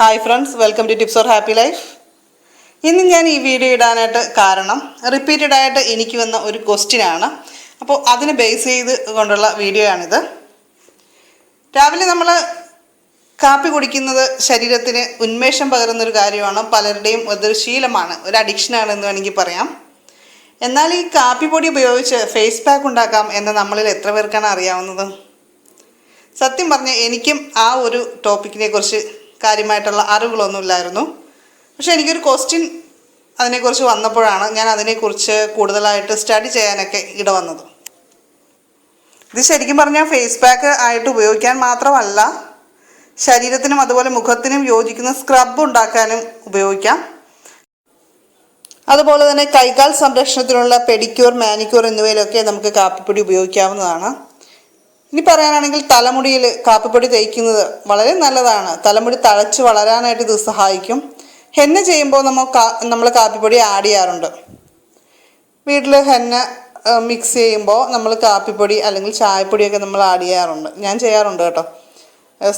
Hi friends welcome to tips or happy life ഇന്ന് ഞാൻ ഈ വീഡിയോ ഇടാനായിട്ട് കാരണം റിപ്പീറ്റഡ് ആയിട്ട് എനിക്ക് വന്ന ഒരു ക്വസ്റ്റ്യൻ ആണ്. അപ്പോൾ അതിനെ ബേസ് ചെയ്ത് കൊണ്ടുള്ള വീഡിയോ ആണിത്. രാവിലെ നമ്മൾ കാപ്പി കുടിക്കുന്നത് ശരീരത്തിന് ഉന്മേഷം പകരുന്നൊരു കാര്യമാണ് പലരുടെയും അതൊരു ശീലമാണ് ഒരു അഡിക്ഷനാണ് എന്ന് വേണമെങ്കിൽ പറയാം. എന്നാൽ ഈ കാപ്പിപ്പൊടി ഉപയോഗിച്ച് ഫേസ് പാക്ക് ഉണ്ടാക്കാം എന്ന് നമ്മളിൽ എത്ര പേർക്കാണ് അറിയാവുന്നത്? സത്യം പറഞ്ഞാൽ എനിക്കും ആ ഒരു ടോപ്പിക്കിനെ കുറിച്ച് കാര്യമായിട്ടുള്ള അറിവുകളൊന്നുമില്ലായിരുന്നു. പക്ഷേ എനിക്കൊരു ക്വസ്റ്റ്യൻ അതിനെക്കുറിച്ച് വന്നപ്പോഴാണ് ഞാൻ അതിനെക്കുറിച്ച് കൂടുതലായിട്ട് സ്റ്റഡി ചെയ്യാനൊക്കെ ഇട വന്നത്. ഇത് ശരിക്കും പറഞ്ഞാൽ ഫേസ് പാക്ക് ആയിട്ട് ഉപയോഗിക്കാൻ മാത്രമല്ല ശരീരത്തിനും അതുപോലെ മുഖത്തിനും യോജിക്കുന്ന സ്ക്രബ് ഉണ്ടാക്കാനും ഉപയോഗിക്കാം. അതുപോലെ തന്നെ കൈകാൽ സംരക്ഷണത്തിനുള്ള പെഡിക്യൂർ മാനിക്യൂർ എന്നിവയിലൊക്കെ നമുക്ക് കാപ്പിപ്പൊടി ഉപയോഗിക്കാവുന്നതാണ്. ഇനി പറയാനാണെങ്കിൽ തലമുടിയിൽ കാപ്പിപ്പൊടി തേക്കുന്നത് വളരെ നല്ലതാണ്. തലമുടി തഴച്ച് വളരാനായിട്ട് ഇത് സഹായിക്കും. ഹെന്ന ചെയ്യുമ്പോൾ നമ്മൾ നമ്മൾ കാപ്പിപ്പൊടി ആഡ് ചെയ്യാറുണ്ട്. വീട്ടിൽ ഹെന്ന മിക്സ് ചെയ്യുമ്പോൾ നമ്മൾ കാപ്പിപ്പൊടി അല്ലെങ്കിൽ ചായപ്പൊടിയൊക്കെ നമ്മൾ ആഡ് ചെയ്യാറുണ്ട്. ഞാൻ ചെയ്യാറുണ്ട് കേട്ടോ.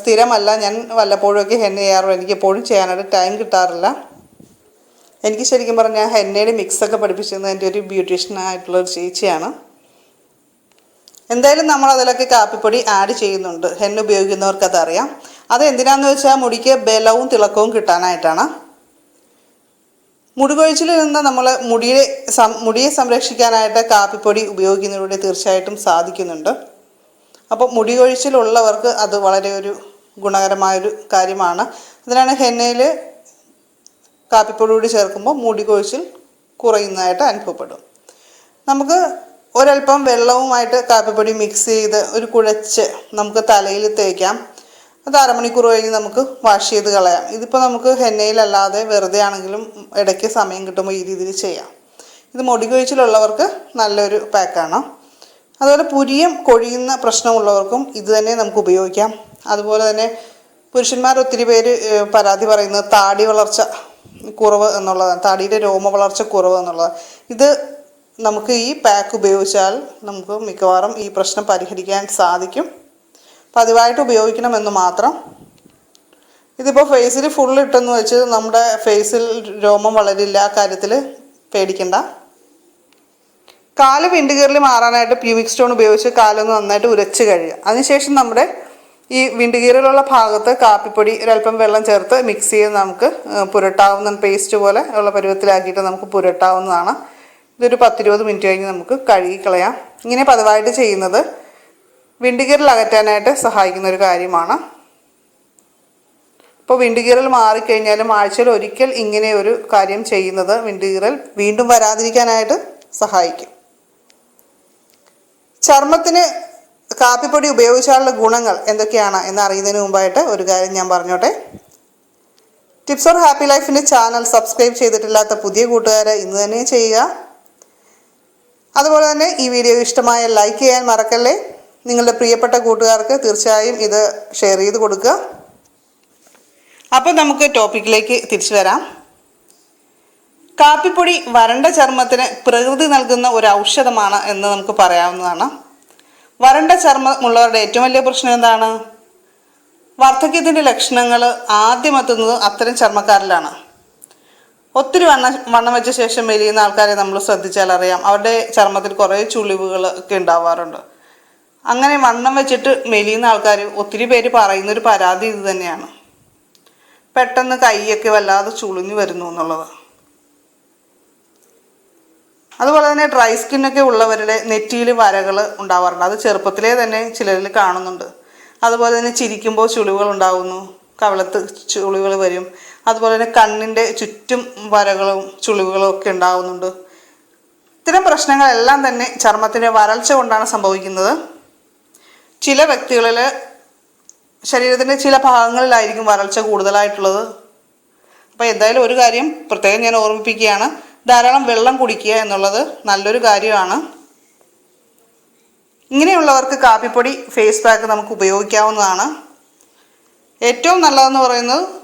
സ്ഥിരമല്ല ഞാൻ വല്ലപ്പോഴുമൊക്കെ ഹെന്ന ചെയ്യാറുള്ളൂ എനിക്ക് എപ്പോഴും ചെയ്യാനായിട്ട് ടൈം കിട്ടാറില്ല. എനിക്ക് ശരിക്കും പറഞ്ഞാൽ ഹെന്നയുടെ മിക്സൊക്കെ പഠിപ്പിച്ചിരുന്നത് എന്റെ ഒരു ഒരു ചേച്ചിയാണ്. എന്തായാലും നമ്മൾ അതിലൊക്കെ കാപ്പിപ്പൊടി ആഡ് ചെയ്യുന്നുണ്ട്. ഹെന്ന ഉപയോഗിക്കുന്നവർക്ക് അതറിയാം. അത് എന്തിനാന്ന് വെച്ചാൽ മുടിക്ക് ബലവും തിളക്കവും കിട്ടാനായിട്ടാണ്. മുടി കൊഴിച്ചിൽ നിന്ന് നമ്മൾ മുടിയെ മുടിയെ സംരക്ഷിക്കാനായിട്ട് കാപ്പിപ്പൊടി ഉപയോഗിക്കുന്നതിലൂടെ തീർച്ചയായിട്ടും സാധിക്കുന്നുണ്ട്. അപ്പോൾ മുടി കൊഴിച്ചിലുള്ളവർക്ക് അത് വളരെ ഒരു ഗുണകരമായൊരു കാര്യമാണ്. അതിനാണ് ഹെന്നയിൽ കാപ്പിപ്പൊടി കൂടി ചേർക്കുമ്പോൾ മുടി കൊഴിച്ചിൽ കുറയുന്നതായിട്ട് അനുഭവപ്പെടും. നമുക്ക് ഒരല്പം വെള്ളവുമായിട്ട് കാപ്പിപ്പൊടി മിക്സ് ചെയ്ത് ഒരു കുഴച്ച് നമുക്ക് തലയിൽ തേക്കാം. അത് അരമണിക്കൂർ കഴിഞ്ഞ് നമുക്ക് വാഷ് ചെയ്ത് കളയാം. ഇതിപ്പോൾ നമുക്ക് ഹെന്നയിലല്ലാതെ വെറുതെ ആണെങ്കിലും ഇടയ്ക്ക് സമയം കിട്ടുമ്പോൾ ഈ രീതിയിൽ ചെയ്യാം. ഇത് മുടി കൊഴിച്ചിലുള്ളവർക്ക് നല്ലൊരു പാക്കാണ് അതുപോലെ പുരിയും കൊഴിയുന്ന പ്രശ്നമുള്ളവർക്കും ഇത് തന്നെ നമുക്ക് ഉപയോഗിക്കാം. അതുപോലെ തന്നെ പുരുഷന്മാർ ഒത്തിരി പേര് പരാതി പറയുന്നത് താടി വളർച്ച കുറവ് എന്നുള്ളതാണ്. താടിയുടെ രോമ വളർച്ച കുറവ് എന്നുള്ളതാണ്. ഇത് നമുക്ക് ഈ പാക്ക് ഉപയോഗിച്ചാൽ നമുക്ക് മിക്കവാറും ഈ പ്രശ്നം പരിഹരിക്കാൻ സാധിക്കും. പതിവായിട്ട് ഉപയോഗിക്കണമെന്ന് മാത്രം. ഇതിപ്പോൾ ഫേസിൽ ഫുൾ ഇട്ടെന്ന് വെച്ച് നമ്മുടെ ഫേസിൽ രോമം വളരില്ല ആ കാര്യത്തിൽ പേടിക്കണ്ട. കാൽ വിണ്ടുകീറൽ മാറാനായിട്ട് പ്യൂമിക് സ്റ്റോൺ ഉപയോഗിച്ച് കാലൊന്ന് നന്നായിട്ട് ഉരച്ച് കഴിയുക അതിനുശേഷം നമ്മുടെ ഈ വിണ്ടുകീറലുള്ള ഭാഗത്ത് കാപ്പിപ്പൊടി ഒരല്പം വെള്ളം ചേർത്ത് മിക്സ് ചെയ്ത് നമുക്ക് പുരട്ടാവുന്ന പേസ്റ്റ് പോലെ ഉള്ള പരുവത്തിലാക്കിയിട്ട് നമുക്ക് പുരട്ടാവുന്നതാണ്. ഇതൊരു പത്തിരുപത് മിനിറ്റ് കഴിഞ്ഞ് നമുക്ക് കഴുകി കളയാം ഇങ്ങനെ പതിവായിട്ട് ചെയ്യുന്നത് വിണ്ടുകീറൽ അകറ്റാനായിട്ട് സഹായിക്കുന്ന ഒരു കാര്യമാണ്. ഇപ്പോൾ വിണ്ടുകീറൽ മാറിക്കഴിഞ്ഞാലും ആഴ്ചയിൽ ഒരിക്കൽ ഇങ്ങനെ ഒരു കാര്യം ചെയ്യുന്നത് വിണ്ടുകീറൽ വീണ്ടും വരാതിരിക്കാനായിട്ട് സഹായിക്കും. ചർമ്മത്തിന് കാപ്പിപ്പൊടി ഉപയോഗിച്ചാലുള്ള ഗുണങ്ങൾ എന്തൊക്കെയാണ് എന്ന് അറിയുന്നതിന് മുമ്പായിട്ട് ഒരു കാര്യം ഞാൻ പറഞ്ഞോട്ടെ. ടിപ്സ് ഓർ ഹാപ്പി ലൈഫിന്റെ ചാനൽ സബ്സ്ക്രൈബ് ചെയ്തിട്ടില്ലാത്ത പുതിയ കൂട്ടുകാരെ ഇന്ന് തന്നെ ചെയ്യുക. അതുപോലെ തന്നെ ഈ വീഡിയോ ഇഷ്ടമായ ലൈക്ക് ചെയ്യാൻ മറക്കല്ലേ. നിങ്ങളുടെ പ്രിയപ്പെട്ട കൂട്ടുകാർക്ക് തീർച്ചയായും ഇത് ഷെയർ ചെയ്ത് കൊടുക്കുക. അപ്പോൾ നമുക്ക് ടോപ്പിക്കിലേക്ക് തിരിച്ചു വരാം. കാപ്പിപ്പൊടി വരണ്ട ചർമ്മത്തിന് പ്രകൃതി നൽകുന്ന ഒരു ഔഷധമാണ് എന്ന് നമുക്ക് പറയാവുന്നതാണ്. വരണ്ട ചർമ്മമുള്ളവരുടെ ഏറ്റവും വലിയ പ്രശ്നം എന്താണ്? വാർദ്ധക്യത്തിന്റെ ലക്ഷണങ്ങൾ ആദ്യം എത്തുന്നത് അത്തരം ചർമ്മക്കാരിലാണ്. ഒത്തിരി വണ്ണ വണ്ണം വെച്ച ശേഷം മെലിയുന്ന ആൾക്കാരെ നമ്മൾ ശ്രദ്ധിച്ചാൽ അറിയാം. അവരുടെ ചർമ്മത്തിൽ കുറേ ചുളിവുകൾ ഒക്കെ ഉണ്ടാവാറുണ്ട്. അങ്ങനെ വണ്ണം വെച്ചിട്ട് മെലിയുന്ന ആൾക്കാർ ഒത്തിരി പേര് പറയുന്നൊരു പരാതി ഇത് തന്നെയാണ്. പെട്ടെന്ന് കൈയൊക്കെ വല്ലാതെ ചുളിഞ്ഞു വരുന്നു എന്നുള്ളത്. അതുപോലെ തന്നെ ഡ്രൈ സ്കിന്നൊക്കെ ഉള്ളവരുടെ നെറ്റിയിൽ വരകൾ ഉണ്ടാവാറുണ്ട്. അത് ചെറുപ്പത്തിലേ തന്നെ ചിലരിൽ കാണുന്നുണ്ട്. അതുപോലെ തന്നെ ചിരിക്കുമ്പോൾ ചുളിവുകൾ ഉണ്ടാകുന്നു കവളത്ത് ചുളിവുകൾ വരും. അതുപോലെ തന്നെ കണ്ണിന്റെ ചുറ്റും വരകളും ചുളിവുകളും ഒക്കെ ഉണ്ടാകുന്നുണ്ട് ഇത്തരം പ്രശ്നങ്ങളെല്ലാം തന്നെ ചർമ്മത്തിന്റെ വരൾച്ച കൊണ്ടാണ് സംഭവിക്കുന്നത്. ചില വ്യക്തികളിൽ ശരീരത്തിന്റെ ചില ഭാഗങ്ങളിലായിരിക്കും വരൾച്ച കൂടുതലായിട്ടുള്ളത്. അപ്പോൾ എന്തായാലും ഒരു കാര്യം പ്രത്യേകം ഞാൻ ഓർമ്മിപ്പിക്കുകയാണ്. ധാരാളം വെള്ളം കുടിക്കുക എന്നുള്ളത് നല്ലൊരു കാര്യമാണ്. ഇങ്ങനെയുള്ളവർക്ക് കാപ്പിപ്പൊടി ഫേസ് പാക്ക് നമുക്ക് ഉപയോഗിക്കാവുന്നതാണ്. ഏറ്റവും നല്ലതെന്ന് പറയുന്നത്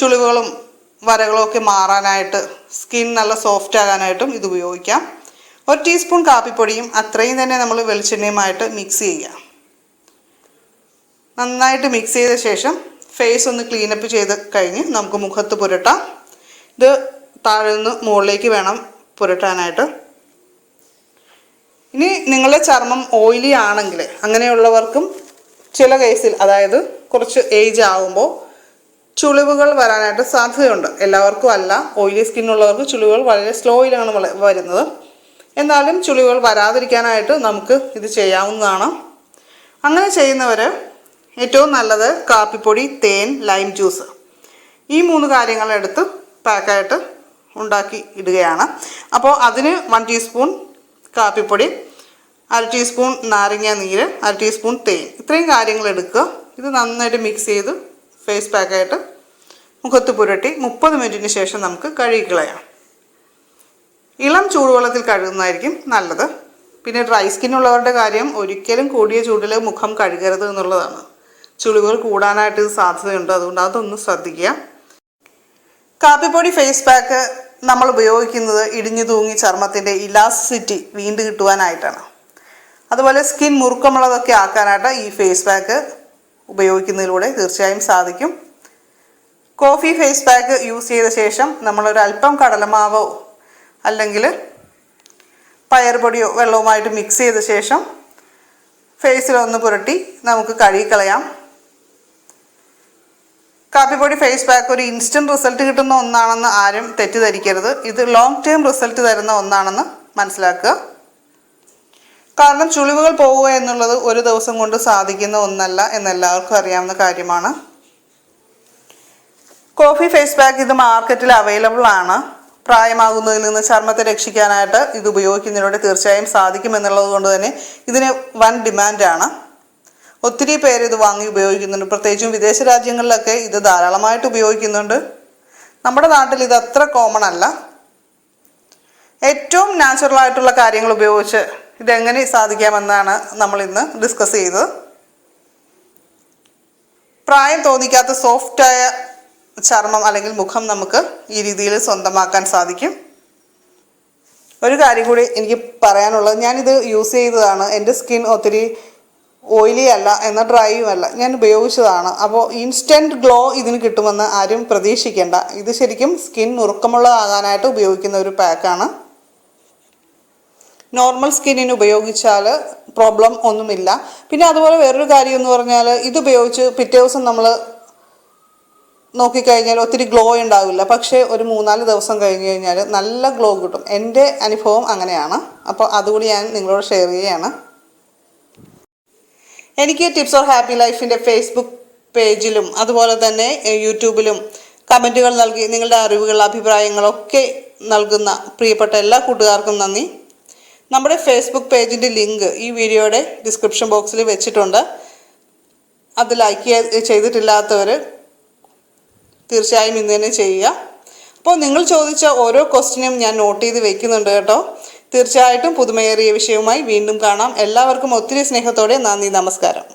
ചുളിവുകളും വരകളും ഒക്കെ മാറാനായിട്ട് സ്കിൻ നല്ല സോഫ്റ്റ് ആകാനായിട്ടും ഇത് ഉപയോഗിക്കാം. ഒരു ടീസ്പൂൺ കാപ്പിപ്പൊടിയും അത്രയും തന്നെ നമ്മൾ വെളിച്ചെണ്ണയുമായിട്ട് മിക്സ് ചെയ്യുക. നന്നായിട്ട് മിക്സ് ചെയ്ത ശേഷം ഫേസ് ഒന്ന് ക്ലീനപ്പ് ചെയ്ത് കഴിഞ്ഞ് നമുക്ക് മുഖത്ത് പുരട്ടാം. ഇത് താഴെ നിന്ന് മുകളിലേക്ക് വേണം പുരട്ടാനായിട്ട്. ഇനി നിങ്ങളുടെ ചർമ്മം ഓയിലി ആണെങ്കിൽ അങ്ങനെയുള്ളവർക്കും ചില കേസിൽ അതായത് കുറച്ച് ഏജ് ആകുമ്പോൾ ചുളിവുകൾ വരാനായിട്ട് സാധ്യതയുണ്ട്. എല്ലാവർക്കും അല്ല. ഓയിലി സ്കിന്നുള്ളവർക്ക് ചുളിവുകൾ വളരെ സ്ലോയിലാണ് വരുന്നത്. എന്നാലും ചുളിവുകൾ വരാതിരിക്കാനായിട്ട് നമുക്ക് ഇത് ചെയ്യാവുന്നതാണ്. അങ്ങനെ ചെയ്യുന്നവർ ഏറ്റവും നല്ലത് കാപ്പിപ്പൊടി തേൻ ലൈം ജ്യൂസ് ഈ മൂന്ന് കാര്യങ്ങളെടുത്ത് പാക്കായിട്ട് ഉണ്ടാക്കി ഇടുകയാണ്. അപ്പോൾ അതിന് വൺ ടീസ്പൂൺ കാപ്പിപ്പൊടി അര ടീസ്പൂൺ നാരങ്ങ നീര് അര ടീസ്പൂൺ തേൻ. ഇത്രയും കാര്യങ്ങൾ എടുക്കുക. ഇത് നന്നായിട്ട് മിക്സ് ചെയ്ത് ഫേസ് പാക്കായിട്ട് മുഖത്ത് പുരട്ടി മുപ്പത് മിനിറ്റിന് ശേഷം നമുക്ക് കഴുകിക്കളയാം ഇളം ചൂടുവെള്ളത്തിൽ കഴുകുന്നതായിരിക്കും നല്ലത്. പിന്നെ ഡ്രൈ സ്കിൻ ഉള്ളവരുടെ കാര്യം ഒരിക്കലും കൂടിയ ചൂടിൽ മുഖം കഴുകരുത് എന്നുള്ളതാണ്. ചുളിവുകൾ കൂടാനായിട്ട് സാധ്യതയുണ്ട്. അതുകൊണ്ട് അതൊന്ന് ശ്രദ്ധിക്കുക. കാപ്പിപ്പൊടി ഫേസ് പാക്ക് നമ്മൾ ഉപയോഗിക്കുന്നത് ഇടിഞ്ഞു തൂങ്ങി ചർമ്മത്തിന്റെ ഇലാസ്റ്റിസിറ്റി വീണ്ടും കിട്ടുവാനായിട്ടാണ്. അതുപോലെ സ്കിൻ മുറുക്കമുള്ളതൊക്കെ ആക്കാനായിട്ട് ഈ ഫേസ് പാക്ക് ഉപയോഗിക്കുന്നതിലൂടെ തീർച്ചയായും സാധിക്കും. കോഫി ഫേസ് പാക്ക് യൂസ് ചെയ്ത ശേഷം നമ്മളൊരു അല്പം കടലമാവോ അല്ലെങ്കിൽ പയർ പൊടിയോ വെള്ളവുമായിട്ട് മിക്സ് ചെയ്ത ശേഷം ഫേസിലൊന്ന് പുരട്ടി നമുക്ക് കഴുകിക്കളയാം. കാപ്പിപ്പൊടി ഫേസ് പാക്ക് ഒരു ഇൻസ്റ്റന്റ് റിസൾട്ട് കിട്ടുന്ന ഒന്നാണെന്ന് ആരും തെറ്റിദ്ധരിക്കരുത്. ഇത് ലോങ് ടേം റിസൾട്ട് തരുന്ന ഒന്നാണെന്ന് മനസ്സിലാക്കുക. കാരണം ചുളിവുകൾ പോവുക എന്നുള്ളത് ഒരു ദിവസം കൊണ്ട് സാധിക്കുന്ന ഒന്നല്ല എന്നെല്ലാവർക്കും അറിയാവുന്ന കാര്യമാണ്. കോഫി ഫേസ് പാക്ക് ഇത് മാർക്കറ്റിൽ അവൈലബിൾ ആണ്. പ്രായമാകുന്നതിൽ നിന്ന് ചർമ്മത്തെ രക്ഷിക്കാനായിട്ട് ഇത് ഉപയോഗിക്കുന്നതിലൂടെ തീർച്ചയായും സാധിക്കുമെന്നുള്ളത് കൊണ്ട് തന്നെ ഇതിന് വൻ ഡിമാൻഡാണ് ഒത്തിരി പേര് ഇത് വാങ്ങി ഉപയോഗിക്കുന്നുണ്ട്. പ്രത്യേകിച്ചും വിദേശ രാജ്യങ്ങളിലൊക്കെ ഇത് ധാരാളമായിട്ട് ഉപയോഗിക്കുന്നുണ്ട്. നമ്മുടെ നാട്ടിൽ ഇത് അത്ര കോമൺ അല്ല. ഏറ്റവും നാച്ചുറൽ ആയിട്ടുള്ള കാര്യങ്ങൾ ഉപയോഗിച്ച് ഇതെങ്ങനെ സാധിക്കാമെന്നാണ് നമ്മൾ ഇന്ന് ഡിസ്കസ് ചെയ്തത്. പ്രായം തോന്നിക്കാത്ത സോഫ്റ്റായ ചർമ്മം അല്ലെങ്കിൽ മുഖം നമുക്ക് ഈ രീതിയിൽ സ്വന്തമാക്കാൻ സാധിക്കും. ഒരു കാര്യം കൂടി എനിക്ക് പറയാനുള്ളത് ഞാനിത് യൂസ് ചെയ്തതാണ്. എന്റെ സ്കിൻ ഒത്തിരി ഓയിലി അല്ല എന്ന ഡ്രൈയും അല്ല. ഞാൻ ഉപയോഗിച്ചതാണ്. അപ്പോൾ ഇൻസ്റ്റന്റ് ഗ്ലോ ഇതിന് കിട്ടുമെന്ന് ആരും പ്രതീക്ഷിക്കേണ്ട. ഇത് ശരിക്കും സ്കിൻ ഉറുക്കമുള്ളതാകാനായിട്ട് ഉപയോഗിക്കുന്ന ഒരു പാക്കാണ് നോർമൽ സ്കിന്നിന് ഉപയോഗിച്ചാൽ പ്രോബ്ലം ഒന്നുമില്ല. പിന്നെ അതുപോലെ വേറൊരു കാര്യം എന്ന് പറഞ്ഞാൽ ഇത് ഉപയോഗിച്ച് പിറ്റേ ദിവസം നമ്മൾ നോക്കിക്കഴിഞ്ഞാൽ ഒത്തിരി ഗ്ലോ ഉണ്ടാവില്ല. പക്ഷേ ഒരു മൂന്നാൽ ദിവസം കഴിഞ്ഞ് കഴിഞ്ഞാൽ നല്ല ഗ്ലോ കിട്ടും. എന്റെ അനുഭവം അങ്ങനെയാണ്. അപ്പോൾ അതുകൂടി ഞാൻ നിങ്ങളോട് ഷെയർ ചെയ്യുകയാണ്. എനിക്ക് ടിപ്സ് ഓർ ഹാപ്പി ലൈഫിന്റെ ഫേസ്ബുക്ക് പേജിലും അതുപോലെ തന്നെ യൂട്യൂബിലും കമന്റുകൾ നൽകി നിങ്ങളുടെ അറിവുകൾ അഭിപ്രായങ്ങളൊക്കെ നൽകുന്ന പ്രിയപ്പെട്ട എല്ലാ കൂട്ടുകാർക്കും നന്ദി. നമ്മുടെ ഫേസ്ബുക്ക് പേജിന്റെ ലിങ്ക് ഈ വീഡിയോയുടെ ഡിസ്ക്രിപ്ഷൻ ബോക്സിൽ വെച്ചിട്ടുണ്ട്. അത് ലൈക്ക് ചെയ്തിട്ടില്ലാത്തവർ തീർച്ചയായും ഇന്ന് തന്നെ ചെയ്യുക. അപ്പോൾ നിങ്ങൾ ചോദിച്ച ഓരോ ക്വസ്റ്റിനും ഞാൻ നോട്ട് ചെയ്ത് വെക്കുന്നുണ്ട് കേട്ടോ. തീർച്ചയായിട്ടും പുതുമയേറിയ വിഷയവുമായി വീണ്ടും കാണാം. എല്ലാവർക്കും ഒത്തിരി സ്നേഹത്തോടെ നന്ദി നമസ്കാരം.